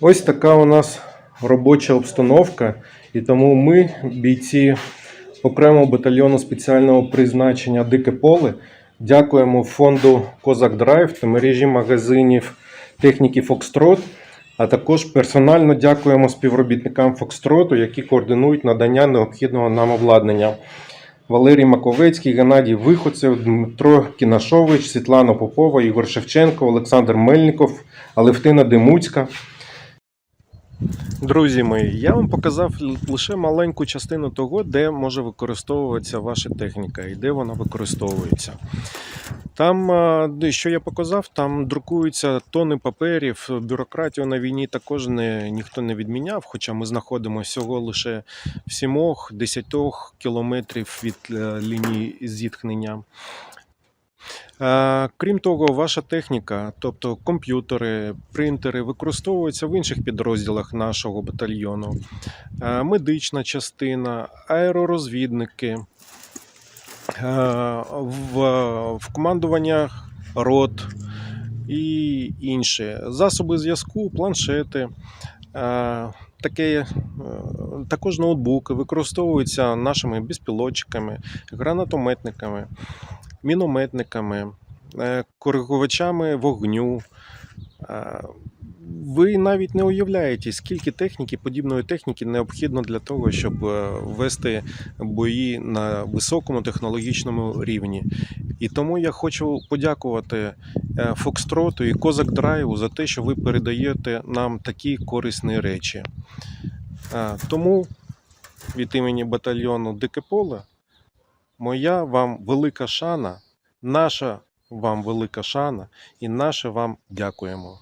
Ось така у нас робоча обстановка, і тому ми, бійці окремого батальйону спеціального призначення Дике поле, дякуємо фонду Козак Драйв та мережі магазинів техніки Фокстрот, а також персонально дякуємо співробітникам Фокстроту, які координують надання необхідного нам обладнання. Валерій Маковецький, Геннадій Виходцев, Дмитро Кінашович, Світлана Попова, Ігор Шевченко, Олександр Мельников, Алевтина Демуцька. Друзі мої, я вам показав лише маленьку частину того, де може використовуватися ваша техніка і де вона використовується. Там, що я показав, там друкуються тони паперів. Бюрократію на війні також не, ніхто не відміняв, хоча ми знаходимося всього лише в 7-10 кілометрів від е, лінії зіткнення. Е, Крім того, ваша техніка, тобто комп'ютери, принтери, використовуються в інших підрозділах нашого батальйону. Е, Медична частина, аеророзвідники, е, в, командуваннях рот і інше. Засоби зв'язку, планшети. Таке, е, також ноутбуки використовуються нашими безпілотчиками, гранатометниками, мінометниками, е, коригувачами вогню. Е, Ви навіть не уявляєте, скільки техніки, подібної техніки необхідно для того, щоб вести бої на високому технологічному рівні. І тому я хочу подякувати Фокстроту і Козак Драйву за те, що ви передаєте нам такі корисні речі. Е, Тому від імені батальйону Дике Поле моя вам велика шана, наша вам велика шана і наше вам дякуємо.